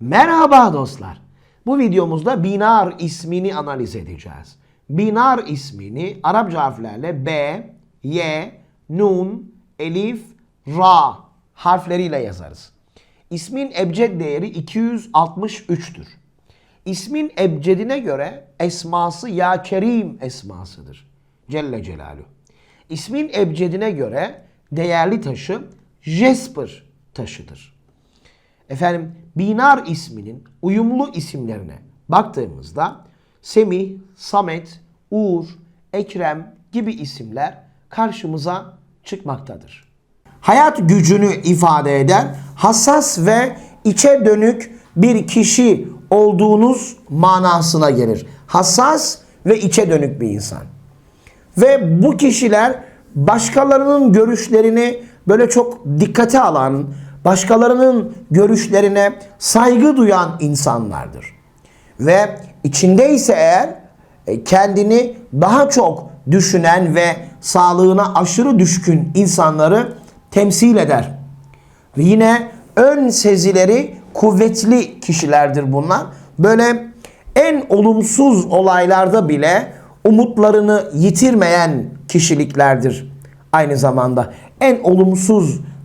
Merhaba dostlar. Bu videomuzda binar ismini analiz edeceğiz. Binar ismini Arapça harflerle B, Y, Nun, Elif, Ra harfleriyle yazarız. İsmin ebced değeri 263'tür. İsmin ebcedine göre esması Ya Kerim esmasıdır. Celle Celaluhu. İsmin ebcedine göre değerli taşı Jasper taşıdır. Efendim Binar isminin uyumlu isimlerine baktığımızda Semih, Samet, Uğur, Ekrem gibi isimler karşımıza çıkmaktadır. Hayat gücünü ifade eden hassas ve içe dönük bir kişi olduğunuz manasına gelir. Hassas ve içe dönük bir insan. Ve bu kişiler başkalarının görüşlerini böyle çok dikkate alan, başkalarının görüşlerine saygı duyan insanlardır. Ve içindeyse eğer e, kendini daha çok düşünen ve sağlığına aşırı düşkün insanları temsil eder. Ve yine ön sezileri kuvvetli kişilerdir bunlar. Böyle en olumsuz olaylarda bile umutlarını yitirmeyen kişiliklerdir. Aynı zamanda en olumsuz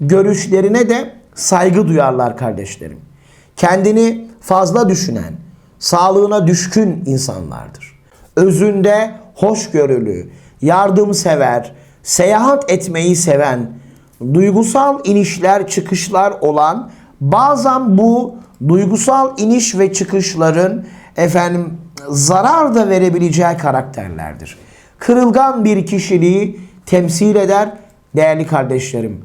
görüşlerine de saygı duyarlar kardeşlerim. Kendini fazla düşünen, sağlığına düşkün insanlardır. Özünde hoşgörülü, yardımsever, seyahat etmeyi seven, duygusal inişler çıkışlar olan bazen bu duygusal iniş ve çıkışların efendim zarar da verebileceği karakterlerdir. Kırılgan bir kişiliği temsil eder değerli kardeşlerim.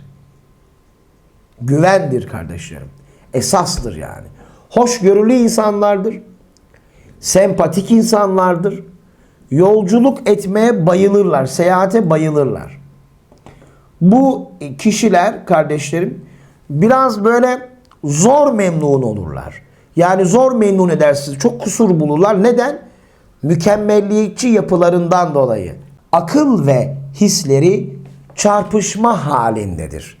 Güvendir kardeşlerim. Esastır yani. Hoşgörülü insanlardır. Sempatik insanlardır. Yolculuk etmeye bayılırlar. Seyahate bayılırlar. Bu kişiler kardeşlerim biraz böyle zor memnun olurlar. Yani zor memnun edersiniz. Çok kusur bulurlar. Neden? Mükemmelliyetçi yapılarından dolayı. Akıl ve hisleri çarpışma halindedir.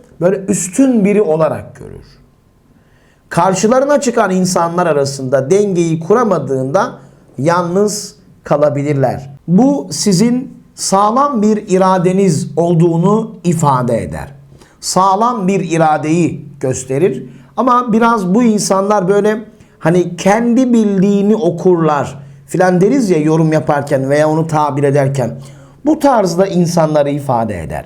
böyle üstün biri olarak görür. Karşılarına çıkan insanlar arasında dengeyi kuramadığında yalnız kalabilirler. Bu sizin sağlam bir iradeniz olduğunu ifade eder. Sağlam bir iradeyi gösterir. Ama biraz bu insanlar böyle hani kendi bildiğini okurlar filan deriz ya yorum yaparken veya onu tabir ederken. Bu tarzda insanları ifade eder.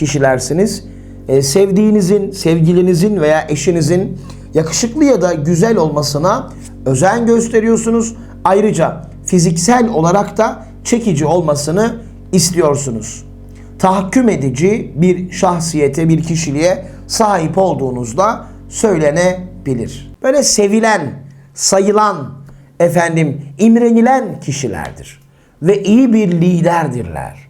kişilersiniz. Ee, sevdiğinizin, sevgilinizin veya eşinizin yakışıklı ya da güzel olmasına özen gösteriyorsunuz. Ayrıca fiziksel olarak da çekici olmasını istiyorsunuz. Tahakküm edici bir şahsiyete, bir kişiliğe sahip olduğunuzda söylenebilir. Böyle sevilen, sayılan, efendim imrenilen kişilerdir ve iyi bir liderdirler.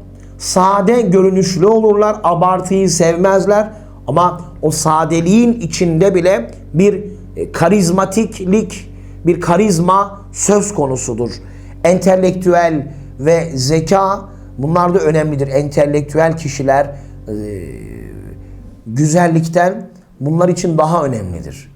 Sade görünüşlü olurlar. Abartıyı sevmezler. Ama o sadeliğin içinde bile bir e, karizmatiklik, bir karizma söz konusudur. Entelektüel ve zeka bunlar da önemlidir. Entelektüel kişiler e, güzellikten bunlar için daha önemlidir.